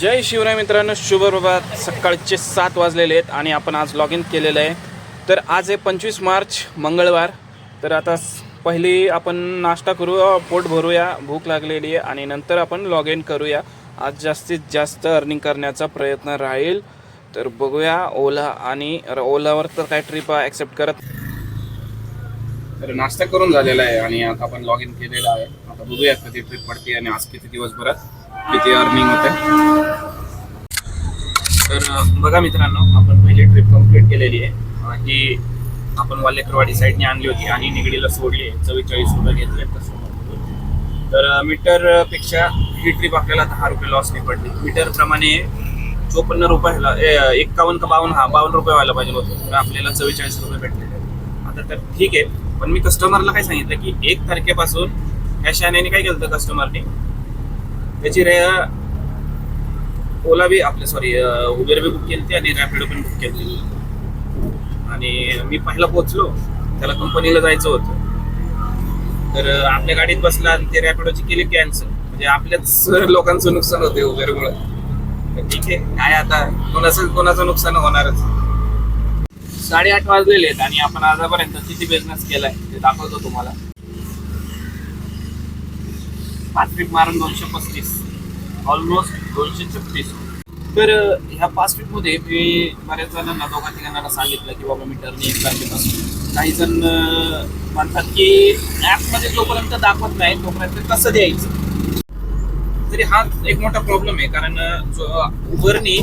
जय शिवराय मित्रांनो शुभ प्रभात. सकाळचे सात वाजलेले आहेत आणि आपण आज लॉग इन केलेलं आहे. तर आज आहे पंचवीस मार्च मंगळवार. तर आता पहिली आपण नाश्ता करू पोट भरूया भूक लागलेली आहे आणि नंतर आपण लॉग इन करूया. आज जास्तीत जास्त अर्निंग करण्याचा प्रयत्न राहील. तर बघूया ओला आणि ओलावर तर काय ट्रिप ॲक्सेप्ट करत तर नाश्ता करून झालेला आहे आणि आता आपण लॉग इन केलेला आहे. आता बघूया कधी ट्रिप पडते आणि आज किती दिवसभरात. किती अर्निंग होते तर बघा मित्रांनो आपण पहिली ट्रिप कंप्लीट केलेली आहे. ही आपण वालेकरवाडी साईडने आणली होती आणि निगडीला सोडली आहे. चव्वेचाळीस रुपये घेतले तर मीटरपेक्षा मीटरपेक्षा ही ट्रिप आपल्याला दहा रुपये लॉसने पडली. मीटर प्रमाणे चोपन्न रुपयाला एकावन्न एक्कावन्न का बावन्न हा बावन्न रुपये व्हायला पाहिजे होतं. तर आपल्याला चव्वेचाळीस रुपये भेटले. आता तर ठीक आहे. पण मी कस्टमरला काय सांगितलं की एक तारखेपासून ह्या शाण्याने काय केलं होतं कस्टमरने त्याची रे ओला बी आपले सॉरी उबेर बी बुक केली आणि रॅपिडो पण बुक केली आणि मी पहिला पोहोचलो. त्याला कंपनीला जायचं होतं. तर आपल्या गाडीत बसला आणि ते रॅपिडोची केली कॅन्सल म्हणजे आपल्याच लोकांचं नुकसान होते उबेरमुळे ठीक आहे. काय आता? कोणाचं कोणाचं नुकसान होणारच? साडेआठ वाजलेले आहेत आणि आपण आजपर्यंत किती बिझनेस केलाय ते दाखवतो तुम्हाला. पाच ट्रिप मारून दोनशे पस्तीस. ऑलमोस्ट दोनशे छत्तीस. तर ह्या पाच मी बऱ्याच जणांना दोघा तिघांना सांगितलं की बाबा मीटरने एक तारखेपासून. काही जण म्हणतात की ॲपमध्ये जोपर्यंत दाखवत नाही तोपर्यंत कसं द्यायचं? तरी हा एक मोठा प्रॉब्लेम आहे. कारण जो उबरनी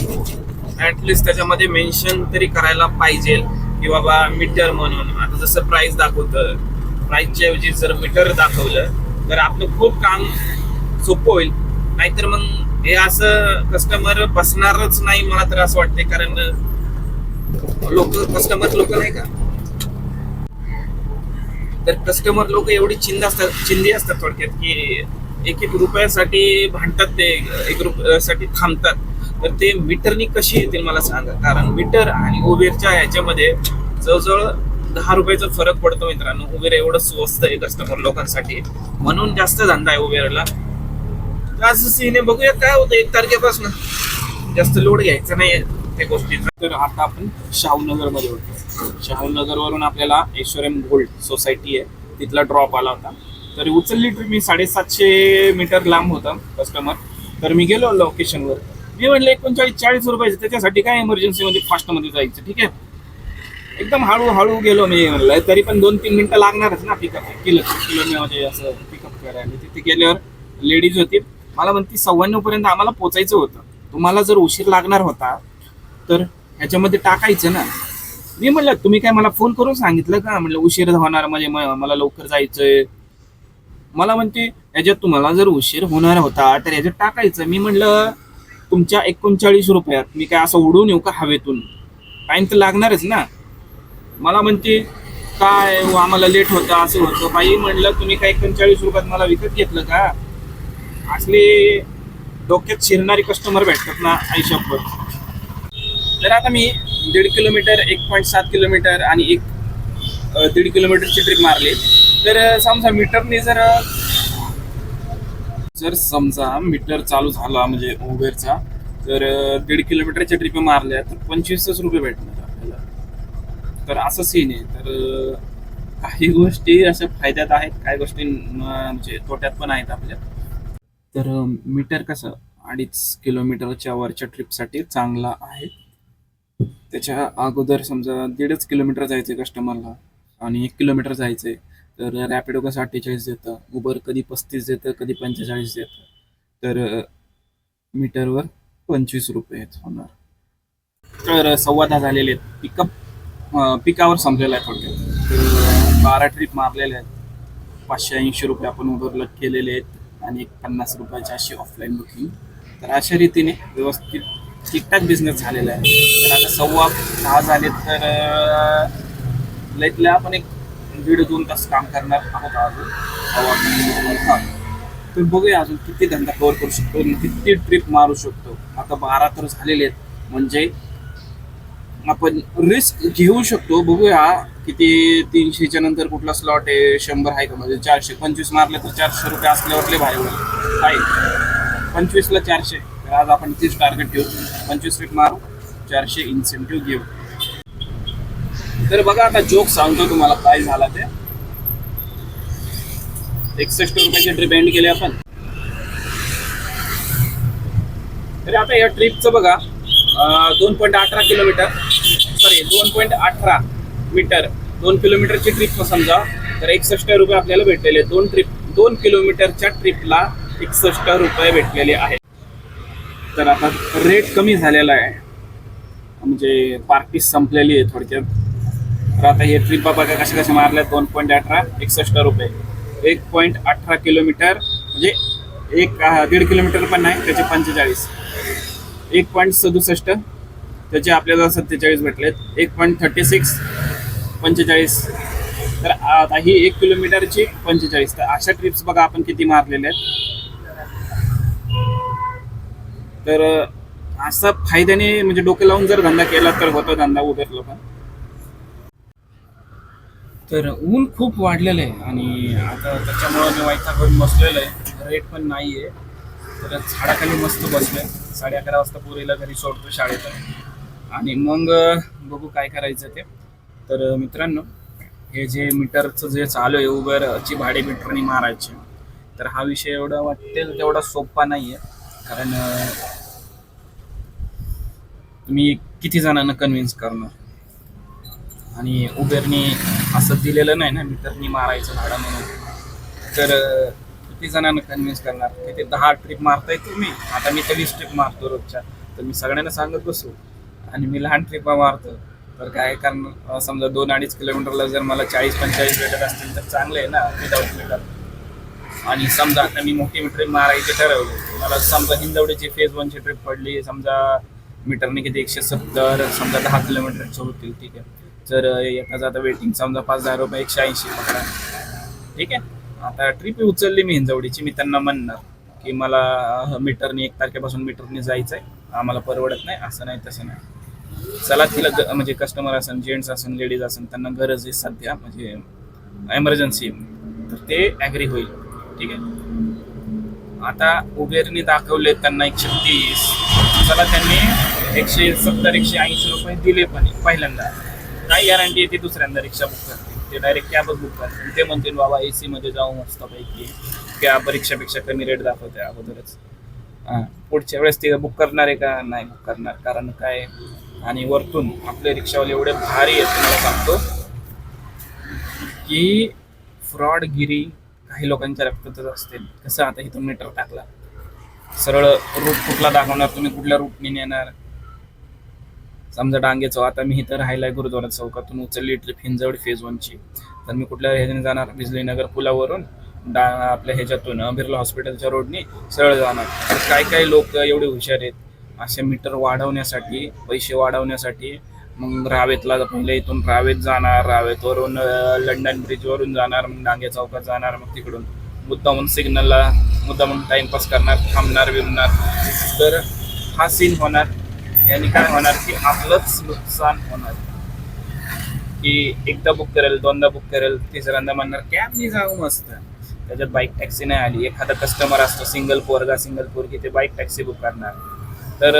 ॲटलिस्ट त्याच्यामध्ये मेन्शन तरी करायला पाहिजे की बाबा मीटर म्हणून. आता जसं प्राईस दाखवतं प्राईजच्या ऐवजी जर मीटर दाखवलं तर आपलं खूप काम सोपं होईल. नाहीतर मग हे असं कस्टमर बसणारच नाही मला तर असं वाटते कारण लोक कस्टमर लोक नाही का? तर कस्टमर लोक एवढी चिंद असतात चिंदी असतात थोडक्यात की एक एक रुपयासाठी भांडतात ते एक रुपयासाठी थांबतात. तर ते मीटरनी कशी येतील मला सांगा. कारण मीटर आणि उबेरच्या ह्याच्यामध्ये जवळजवळ दहा रुपयाचा फरक पडतो मित्रांनो. उबेर एवढं स्वस्त आहे कस्टमर लोकांसाठी. म्हणून जास्त धंदा आहे उबेरला. तर सीने बघूया काय होतं एक तारखेपासून. जास्त लोड घ्यायचा नाही त्या गोष्टीचा. तर आता आपण शाहूनगरमध्ये होतो. शाहूनगर वरून आपल्याला ऐश्वर्यम गोल्ड सोसायटी आहे. तिथला ड्रॉप आला होता. तर उचलली ट्रिप मी साडेसातशे मीटर लांब होता कस्टमर तर मी गेलो लोकेशनवर मी म्हटलं एकोणचाळीस चाळीस रुपयाचं त्याच्यासाठी काय इमर्जन्सीमध्ये फास्टमध्ये फास्टमध्ये जायचं ठीक आहे? एकदम हळूहळू गेलो मी म्हणलं तरी पण दोन तीन मिनिटं लागणारच ना पिकअप किलो किलोमीमध्ये म्हणजे असं पिकअप करायला. तिथे गेल्यावर लेडीज होती. मला म्हणती सव्वाण्णव पर्यंत आम्हाला पोचायचं होतं. तुम्हाला जर उशीर लागणार होता तर ह्याच्यामध्ये टाकायचं ना. मी म्हणलं तुम्ही काय मला फोन करून सांगितलं का? म्हणलं उशीर होणार म्हणजे मला लवकर जायचंय. मला म्हणते याच्यात तुम्हाला जर उशीर होणार होता तर याच्यात टाकायचं. मी म्हणलं तुमच्या एकोणचाळीस रुपयात मी काय असं उडून येऊ का हवेतून? टाईम तर लागणारच ना. मला म्हणते काय हो, आम्हाला लेट होतं असं होतं. बाई म्हणलं तुम्ही काय पंचेचाळीस रुपयात मला विकत घेतलं का? असले डोक्यात शिरणारी कस्टमर भेटतात ना आयुष्यावर तर आता मी दीड किलोमीटर एक पॉईंट सात किलोमीटर आणि एक दीड किलोमीटरची ट्रिप मारली. तर समजा मीटरने जर जर समजा मीटर चालू झाला म्हणजे उबेरचा तर दीड किलोमीटरच्या ट्रिप मारल्या तर पंचवीसच रुपये भेटणार. तर असं सीन आहे. तर काही गोष्टी अशा फायद्यात आहेत काही गोष्टी म्हणजे तोट्यात पण आहेत आपल्या. तर मीटर कसं? अडीच किलोमीटरच्या वरच्या ट्रिपसाठी चांगला आहे. त्याच्या अगोदर समजा दीडच किलोमीटर जायचं कस्टमरला आणि एक किलोमीटर जायचंय. तर रॅपिडो कसं अठ्ठेचाळीस देतं? उबर कधी पस्तीस देतं कधी पंचेचाळीस देतं? तर मीटरवर पंचवीस रुपये होणार. तर संवाद झालेले आहेत. पिकअप पिकावर संपलेला आहे थोडक्यात तर बारा ट्रिप मारलेल्या आहेत. पाचशे ऐंशी रुपये आपण उबरला केलेले आहेत आणि एक पन्नास रुपयाची अशी ऑफलाईन बुकिंग तर अशा रीतीने व्यवस्थित ठीकठाक बिझनेस झालेला आहे. तर आता सव्वा दहा झाले तर अं, आपण एक दीड दोन तास काम करणार आहोत अजून. सव्वा म्हणजे तर बघूया अजून किती धंदा कव्हर करू शकतो किती ट्रिप मारू शकतो. आता बारा तर झालेले आहेत. म्हणजे आपण रिस्क घेऊ शकतो. बघूया किती तीनशेच्या नंतर कुठला स्लॉट आहे. शंभर आहे का? म्हणजे चारशे. पंचवीस मारले तर चारशे रुपये असल्यावर लय भारी होईल. आहे. पंचवीसला चारशे. आज आपण तीच टार्गेट ठेवू. पंचवीस फीट मारू. चारशे इन्सेंटिव्ह घेऊ. तर बघा आता जोक सांगतो तुम्हाला. काय झाला ते. एकसष्ट रुपयाचे ट्रिप एंड केले आपण. तरी आता या ट्रिपचं बघा दोन पॉईंट अठरा किलोमीटर. सॉरी दोन पॉईंट अठरा मीटर दोन किलोमीटरची ट्रिप समजा तर एकसष्ट रुपये आपल्याला भेटलेले दोन ट्रिप दोन किलोमीटरच्या ट्रिपला एकसष्ट रुपये भेटलेले आहेत. तर आता रेट कमी झालेला आहे. म्हणजे पार्टी संपलेली आहे थोडक्यात. तर आता हे ट्रिप बघा कशा कशा मारल्या दोन पॉईंट अठरा एकसष्ट रुपये. एक पॉईंट अठरा किलोमीटर म्हणजे एक दीड किलोमीटर पण नाही त्याचे पंचेचाळीस. एक पॉईंट सदुसष्ट त्याचे आपल्याला सत्तेचाळीस भेटलेत. एक पॉईंट थर्टी सिक्स पंचेचाळीस. तर आता ही एक किलोमीटरची पंचेचाळीस. तर अशा ट्रिप्स बघा आपण किती मारलेल्या आहेत. तर असा फायद्याने म्हणजे डोकं लावून जर धंदा केला तर होतो धंदा उभेरला पण. तर ऊन खूप वाढलेलं आहे आणि आता त्याच्यामुळं मी वायथा करून बसलेलं आहे. रेट पण नाही आहे तर झाडाखाली मस्त बसलोय. साडे अकरा वाजता पुरीला घरी सोडतो शाळेत आणि मग बघू काय करायचं ते. तर मित्रांनो हे जे मीटरचं जे चालू आहे उबरची भाडे मीटरने मारायचे. तर हा विषय एवढा वाटेल तेवढा सोपा नाही आहे कारण तुम्ही किती जणांना कन्व्हिन्स करणार? आणि उबेरनी असं दिलेलं नाही ना मीटरनी मारायचं भाडं म्हणून. तर किती जणांना कन्व्हिन्स करणार? तिथे दहा ट्रिप मारताय तुम्ही? आता मी तर वीस ट्रिप मारतो रोजच्या. तर मी सगळ्यांना सांगत बसू. आणि मी लहान ट्रिपा मारतो. तर काय कारण समजा दोन अडीच किलोमीटरला जर मला चाळीस पंचेचाळीस भेटत असतील तर चांगलं आहे ना विदाऊट मीटर आणि समजा आता मी मोठी ट्रिप मारायची ठरवली. मला समजा हिंदवडीची फेज वनची ट्रिप पडली समजा मीटरने किती एकशे सत्तर समजा दहा किलोमीटरचे होतील ठीक आहे. जर एका जाता वेटिंग समजा पाच दहा रुपये एकशे ऐंशी पकडा. ठीक आहे. आता ट्रिप उचलली मी हिंजवडीची मी त्यांना म्हणणार की मला मीटरने एक तारखेपासून मीटरने जायचं आहे आम्हाला परवडत नाही असं नाही तसं नाही. चला तिला म्हणजे कस्टमर असन जेंट्स असन लेडीज असन त्यांना गरज आहे सध्या म्हणजे एमर्जन्सी तर ते ॲग्री होईल. ठीक आहे? आता उबेरने दाखवले त्यांना एकशे तीस. चला त्यांनी एकशे सत्तर एकशे ऐंशी रुपये दिले पण पहिल्यांदा. काय गॅरंटी आहे ती दुसऱ्यांदा रिक्षा बुक करतील ते डायरेक्ट कॅबच बुक करतील ते म्हणतील बाबा ए मध्ये जाऊ मस्तपैकी. कॅब रिक्षापेक्षा कमी रेट दाखवते अगोदरच. हां पुढच्या वेळेस ते बुक करणार आहे का? नाही बुक करणार. कारण काय? आणि वरतून आपले रिक्षावाले एवढे भारी आहेत तुम्हाला सांगतो. की फ्रॉडगिरी काही लोकांच्या रक्तातच असते. कसं आता इथून मीटर टाकला. सरळ रूट कुठला दाखवणार तुम्ही कुठल्या रूटने नेणार? समजा डांगेचो आता मी इथं राहिलाय गुरुद्वारा चौकातून उचलली ट्रिप हिंजवड फेज वनची तर मी कुठल्या ह्याच्याने जाणार? बिजलीनगर पुलावरून डा आपल्या ह्याच्यातून बिर्ला हॉस्पिटलच्या रोडनी सरळ जाणार. तर काय काय लोक एवढे हुशार आहेत. असे मीटर वाढवण्यासाठी पैसे वाढवण्यासाठी मग रावेतला पहिले इथून रावेत जाणार रावेतवरून लंडन ब्रिजवरून जाणार मग डांगे चौकात जाणार मग तिकडून. मुद्दामून सिग्नलला मुद्दामून टाइमपास करणार थांबणार विमणार. तर हा सीन होणार. याने काय होणार की आपलंच नुकसान होणार. की एकदा बुक करेल दोनदा बुक करेल तिसऱ्यांदा म्हणणार कॅबनी जाऊ मस्त. त्याच्यात बाईक टॅक्सी नाही आली. एखादा कस्टमर असतो सिंगल पोरगा सिंगल पोरगी ते बाईक टॅक्सी बुक करणार. तर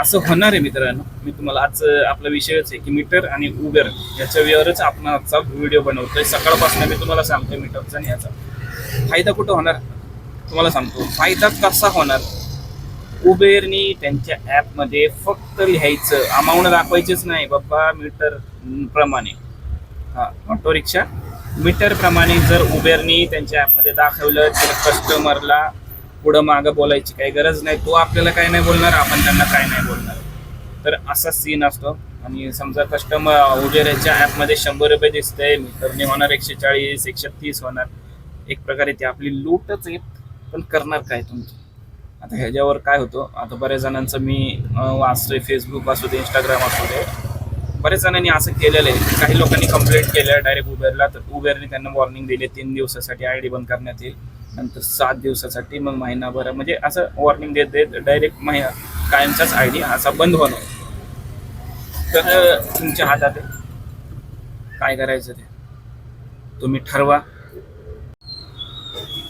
असं होणार आहे मित्रांनो. मी तुम्हाला आज आपला विषयच आहे की मीटर आणि उबेर याच्या वेळेवरच आपण आजचा व्हिडिओ बनवतोय. सकाळपासून मी तुम्हाला सांगतोय मीटरचा आणि याचा. फायदा कुठं होणार? तुम्हाला सांगतो. फायदा कसा होणार? उबेरनी त्यांच्या ॲपमध्ये फक्त लिहायचं. अमाऊंट दाखवायचीच नाही. बाबा मीटर प्रमाणे. हां ऑटो रिक्षा. मीटरप्रमाणे जर उबेरनी त्यांच्या ॲपमध्ये दाखवलं तर कस्टमरला पुढं मागं बोलायची काही गरज नाही. तो आपल्याला काय नाही बोलणार आपण त्यांना काय नाही बोलणार. तर असा सीन असतो. आणि समजा कस्टमर उबेरच्या ॲपमध्ये शंभर रुपये दिसतंय मीटरने होणार एकशे चाळीस एकशे तीस होणार. एक प्रकारे ती आपली लूटच आहे. पण करणार काय तुमची? आता ह्याच्यावर काय होतं? आता बऱ्याच जणांचं मी वाचतोय फेसबुक असू दे इंस्टाग्राम असू दे. बऱ्याच जणांनी असं केलेलं आहे. काही लोकांनी कंप्लेंट केलं डायरेक्ट उबेरला तर उबेरने त्यांना वॉर्निंग दिली तीन दिवसासाठी आय डी बंद करण्यात येईल. नंतर सात दिवसासाठी मग महिनाभर म्हणजे असं वॉर्निंग देत देत डायरेक्ट महिना कायमचाच आय डी असा बंद होणार. तर तुमच्या हातात आहे. काय करायचं ते? तुम्ही ठरवा.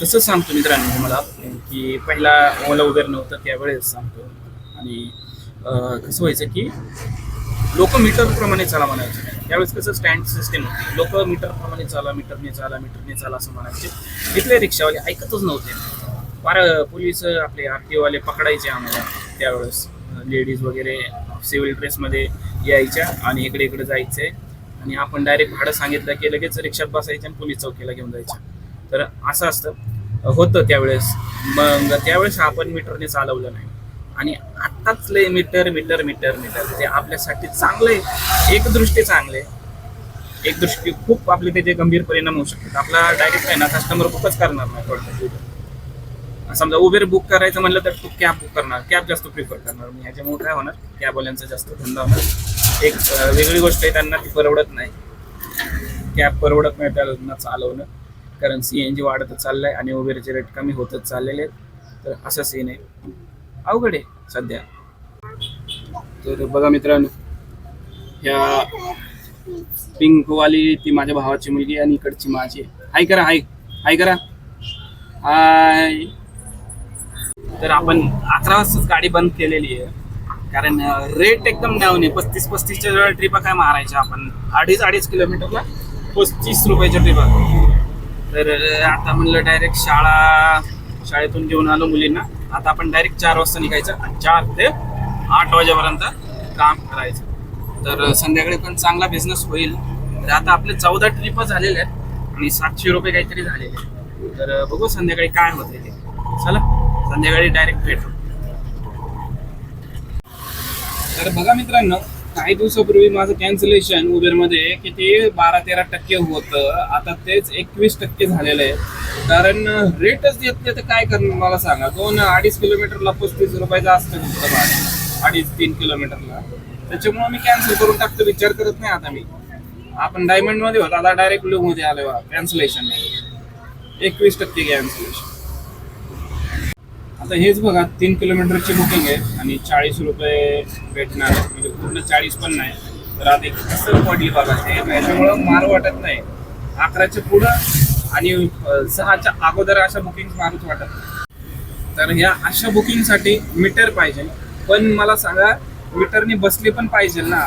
तसंच सांगतो मित्रांनो मला की पहिला ओला उबेर नव्हतं त्यावेळेस सांगतो. आणि कसं व्हायचं की लोक मीटरप्रमाणे चला म्हणायचं. त्यावेळेस कसं स्टँड सिस्टीम होती. लोक मीटरप्रमाणे चाला मीटरने चाला मीटरने चाला असं म्हणायचे. तिथले रिक्षावाले ऐकतच नव्हते. फार पोलीस आपले आर टी ओवाले पकडायचे आम्हाला त्यावेळेस. लेडीज वगैरे सिव्हिल ड्रेसमध्ये यायच्या आणि इकडे इकडे जायचे. आणि आपण डायरेक्ट भाडं सांगितलं की लगेच रिक्षात बसायचं आणि पोलीस चौकीला घेऊन जायचं. तर असं असतं. होतं त्यावेळेस. मग त्यावेळेस आपण मीटरने चालवलं नाही. आणि आत्ताच लय मीटर मीटर मीटर मीटर. ते आपल्यासाठी चांगले एक दृष्टी चांगले एक दृष्टी खूप आपले त्याचे गंभीर परिणाम होऊ शकतात. आपला डायरेक्ट आहे ना कस्टमर बुकच करणार नाही थोडक्यात समजा उबेर बुक करायचं म्हणलं तर तू कॅब बुक करणार. कॅब जास्त प्रिफर करणार. मी ह्याच्यामुळे काय होणार? कॅबवाल्यांचा जास्त धंदा होणार. एक वेगळी गोष्ट आहे त्यांना ती परवडत नाही. कॅब परवडत नाही त्यांना चालवणं. कारण सी एन जी वाढतच चाललंय आणि उबेरचे रेट कमी होतच चाललेले आहेत. तर असं सीन आहे. अवघड आहे. सध्या. तर बघा मित्रांनो ह्या पिंकवाली ती माझ्या भावाची मुलगी आणि इकडची माझी. हाय करा हाय. हाय करा. हाय. तर आपण अकरा वाजताच गाडी बंद केलेली आहे. कारण रेट एकदम डाऊन आहे. पस्तीस पस्तीसच्या ट्रिपा काय मारायच्या आपण? अडीच अडीच किलोमीटरला पस्तीस रुपयाच्या ट्रिपा तर आता म्हणलं डायरेक्ट शाळा शाळेतून घेऊन आलो मुलींना. आता आपण डायरेक्ट चार वाजता निघायचं आणि चार ते आठ वाजेपर्यंत काम करायचं. तर संध्याकाळी पण चांगला बिझनेस होईल. तर आता आपले चौदा ट्रिप झालेले आहेत आणि सातशे रुपये काहीतरी झालेले आहेत. तर बघू संध्याकाळी काय होते ते. चला संध्याकाळी डायरेक्ट भेटू. तर बघा मित्रांनो काही दिवसापूर्वी माझं कॅन्सलेशन उबेरमध्ये किती बारा तेरा टक्के होतं. आता तेच एकवीस टक्के झालेलं आहे. कारण रेटच देत नाही तर काय करणार मला सांगा. दोन अडीच किलोमीटरला पस्तीस रुपयाचं असतं अडीच तीन किलोमीटरला. त्याच्यामुळे मी कॅन्सल करून टाकतो. विचार करत नाही आता मी. आपण डायमंडमध्ये होतो. आता डायरेक्ट ब्लू मध्ये आलो कॅन्सलेशन एकवीस टक्के कॅन्सलेशन आता हेच बघा तीन किलोमीटरची बुकिंग आहे आणि चाळीस रुपये भेटणार. म्हणजे पूर्ण चाळीस पण नाही तर आता एक कसं पडली बघा ते. याच्यामुळं मार वाटत नाही. अकराच्या पुढं आणि सहाच्या अगोदर अशा बुकिंग मारूच वाटत नाही. तर ह्या अशा बुकिंगसाठी मीटर पाहिजे. पण मला सांगा मीटरनी बसली पण पाहिजे ना.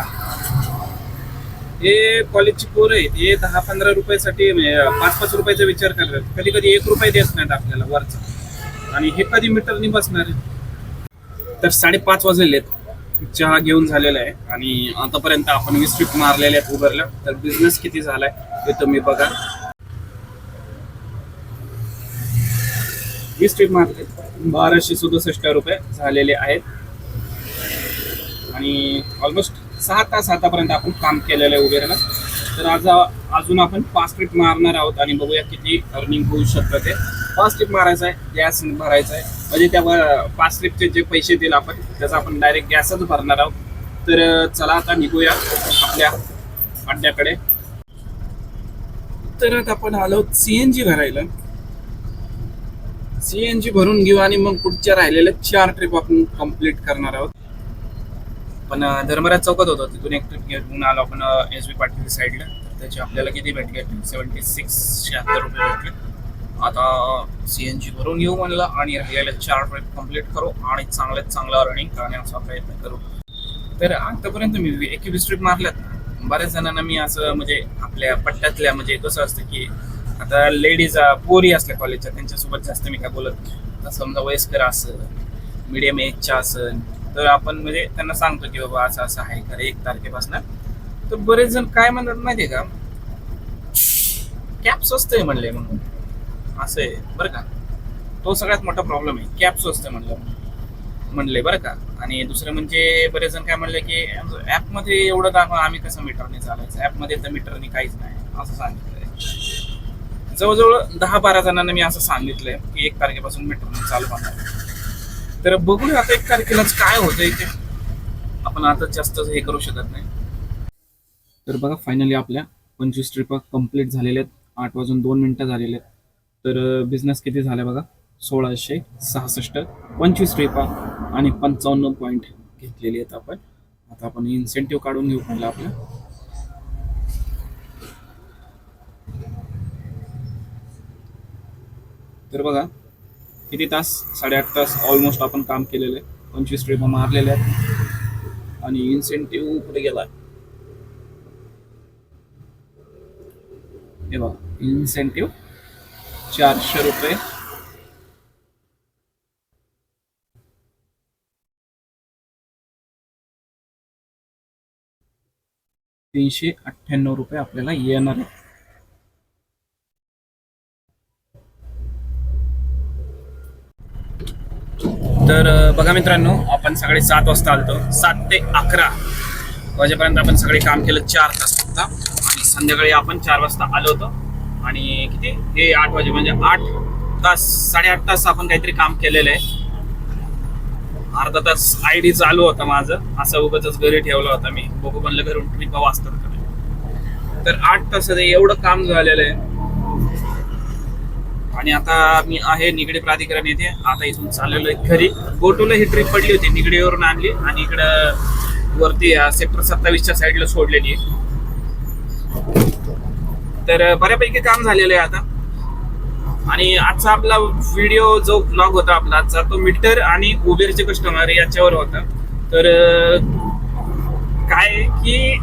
हे कॉलेजची पोरं आहेत हे दहा पंधरा रुपयासाठी म्हणजे पाच पाच रुपयाचा विचार करतात. कधी कधी एक रुपये देत नाहीत आपल्याला वरचा. आणि हे कधी मीटरनी बसणार तर साडेपाच वाजलेले आहेत. चहा घेऊन झालेला आहे आणि आतापर्यंत आपण वीस ट्रिप मारलेल्या आहेत उबरला तर बिझनेस किती झालाय ते तुम्ही बघा. वीस ट्रिप मारले. बाराशे सदुसष्ट रुपये झालेले आहेत. आणि ऑलमोस्ट सहा तास आतापर्यंत आपण काम केलेलं आहे उबेरला तर आज अजून आपण पाच ट्रिप मारणार आहोत आणि बघूया किती अर्निंग होऊ शकतं ते. पाच स्लिप मारायचा आहे गॅस भरायचा आहे. म्हणजे त्या पाच ट्रिपचे जे पैसे देईल आपण त्याचा आपण डायरेक्ट गॅसच भरणार आहोत. तर चला आता निघूया आपल्या अड्ड्याकडे तर आता आपण आलो सी एन जी भरायला. सी एन जी भरून घेऊ आणि मग पुढच्या राहिलेल्या चार ट्रिप आपण कंप्लीट करणार आहोत. पण धर्मराज चौकात होतो. तिथून एक ट्रिप घेऊन आलो आपण एस बी पाटील साईडला त्याची आपल्याला किती भेटले? सेवन्टी सिक्स शहात्तर रुपये भेटले. आता सी एन जी भरून येऊ म्हणलं आणि राहिलेले चार ट्रिप कंप्लीट करू आणि चांगल्यात चांगला रनिंग करण्याचा प्रयत्न करू. तर आतापर्यंत मी एकवीस ट्रिप मारल्यात. बऱ्याच जणांना मी असं म्हणजे आपल्या पट्ट्यातल्या म्हणजे कसं असतं की आता लेडीज पोरी असल्या कॉलेजच्या त्यांच्यासोबत जास्त मी काय बोलत आता समजा वयस्कर असेल मिडियम एजच्या असेल तर आपण म्हणजे त्यांना सांगतो की बाबा असं असं आहे का एक तारखेपासून. तर बरेच जण काय म्हणतात माहिती का? कॅप स्वस्त आहे म्हणले म्हणून. असं आहे बरं का? तो सगळ्यात मोठा प्रॉब्लेम आहे. कॅब स्वस्त म्हणलं. म्हणले बरं का? आणि दुसरं म्हणजे बरेच जण काय म्हणले की ॲपमध्ये एवढं दाखवा आम्ही कसं मीटरने चालायचं? ॲपमध्ये तर मीटरने काहीच नाही असं सांगितलंय. जवळजवळ दहा बारा जणांना मी असं सांगितलंय की एक तारखेपासून मीटरने चालू होणार तर बघूया आता एक तारखेलाच काय होतंय ते. आपण आता जास्त हे करू शकत नाही. तर बघा फायनली आपल्या पंचवीस ट्रिपा कंप्लीट झालेल्या आहेत. आठ वाजून दोन मिनटं झालेले आहेत. तर बिझनेस किती झाला बघा? सोळाशे सहासष्ट पंचवीस रेपा आणि पंचावन्न पॉईंट घेतलेली आहेत आपण. आता आपण इन्सेंटिव्ह काढून घेऊ पहिला आपल्या तर बघा किती तास? साडेआठ तास ऑलमोस्ट आपण काम केलेलं आहे. पंचवीस रेपा मारलेल्या आहेत. आणि इन्सेंटिव्ह कुठे गेला हे बघा इन्सेंटिव्ह चारशे रुपये. तीनशे अठ्ठ्याण्णव रुपये आपल्याला येणार आहे तर बघा मित्रांनो आपण सकाळी सात वाजता आलतो. सात ते अकरा वाजेपर्यंत आपण सगळे काम केलं चार तास फक्त. आणि संध्याकाळी आपण चार वाजता आलो होतो. आणि किती? हे आठ वाजे म्हणजे आठ तास साडेआठ तास आपण काहीतरी काम केलेलं आहे. अर्धा तास आय डी चालू होता माझं. असं उगाच घरी ठेवला होता मी. बघू म्हणलं घरून ट्रिप वाचतात तर आठ तास एवढं काम झालेलं आहे. आणि आता मी आहे निगडी प्राधिकरण येथे. आता इथून चाललेलो आहे घरी. गोटूला ही ट्रिप पडली होती निगडीवरून आणली. आणि इकडं वरती सेक्टर सत्तावीसच्या साईडला सोडलेली आहे. तर बऱ्यापैकी काम झालेलं आहे आता. आणि आजचा आपला व्हिडिओ जो ब्लॉग होता आपला आजचा तो मीटर आणि उबेरचे कस्टमर याच्यावर होता. तर काय की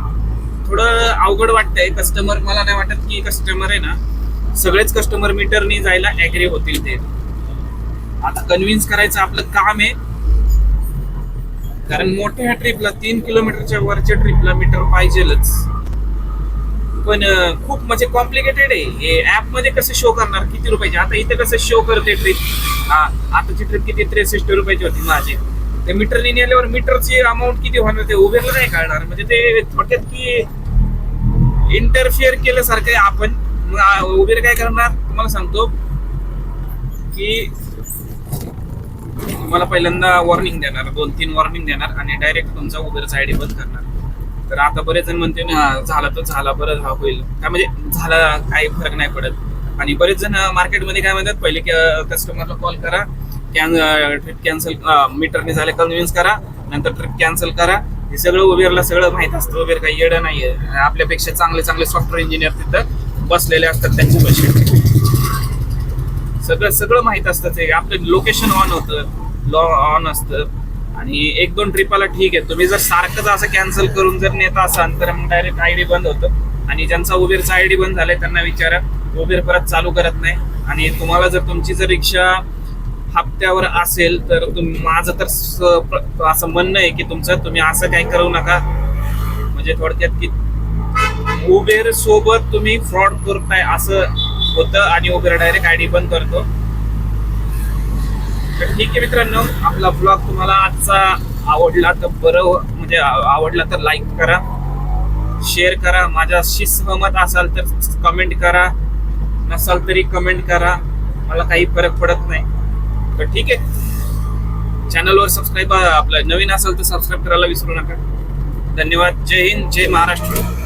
थोडं अवघड वाटतंय. कस्टमर मला नाही वाटत की कस्टमर आहे ना सगळेच कस्टमर मीटरनी जायला ऍग्री होतील ते. आता कन्व्हिन्स करायचं आपलं काम आहे. कारण मोठ्या ट्रिपला तीन किलोमीटरच्या वरच्या ट्रिपला मीटर पाहिजेलच. पण खूप म्हणजे कॉम्प्लिकेटेड आहे. हे ऍपमध्ये कसं शो करणार? किती रुपयाचे? आता इथे कसं शो करते ट्रिप हा आताची ट्रिप किती? त्रेसष्ट रुपयाची होती माझी. ते मीटरने नेल्यावर मीटरची अमाऊंट किती होणार ते उबेरला नाही काढणार म्हणजे ते थोडक्यात की इंटरफिअर केल्यासारखं आपण. उबेर काय करणार? तुम्हाला सांगतो की तुम्हाला पहिल्यांदा वॉर्निंग देणार. दोन तीन वॉर्निंग देणार आणि डायरेक्ट तुमचा उबेरचा आयडी बंद करणार. तर आता बरेच जण म्हणते ना झाला तर झाला बरं हा होईल. काय म्हणजे झाला काही फरक नाही पडत. आणि बरेच जण मार्केटमध्ये काय म्हणतात पहिले कस्टमरला कॉल करा कॅन ट्रिप कॅन्सल मीटरने झाले कन्व्हिन्स करा नंतर ट्रिप कॅन्सल करा. हे सगळं उबेरला सगळं माहीत असतं. उबेर काही येडं नाहीये. आपल्यापेक्षा चांगले चांगले सॉफ्टवेअर इंजिनियर तिथं बसलेले असतात त्यांच्या पैसे. सगळं सगळं माहीत असतं ते. आपलं लोकेशन ऑन होतं लॉ ऑन असतं. आणि एक दोन ट्रिपाला ठीक आहे. तुम्ही जर सारखंच असं कॅन्सल करून जर नेत असाल तर मग डायरेक्ट आयडी बंद होतं. आणि ज्यांचा उबेरचा आयडी बंद झालाय त्यांना विचारा. उबेर परत चालू करत नाही. आणि तुम्हाला जर तुमची जर रिक्षा हप्त्यावर असेल तर तुम माझं तर असं म्हणणं आहे की तुमचं तुम्ही असं काही करू नका. म्हणजे थोडक्यात की उबेर सोबत तुम्ही फ्रॉड करताय असं होतं आणि उबेर डायरेक्ट आयडी बंद करतो. तर ठीक आहे मित्रांनो आपला ब्लॉग तुम्हाला आजचा आवडला तर बरं म्हणजे आवडला तर लाईक करा शेअर करा माझ्याशी सहमत असाल तर कमेंट करा नसाल तरी कमेंट करा मला काही फरक पडत नाही. तर ठीक आहे. चॅनलवर सबस्क्राईब आपलं नवीन असेल तर सबस्क्राईब करायला विसरू नका. धन्यवाद. जय हिंद जय महाराष्ट्र.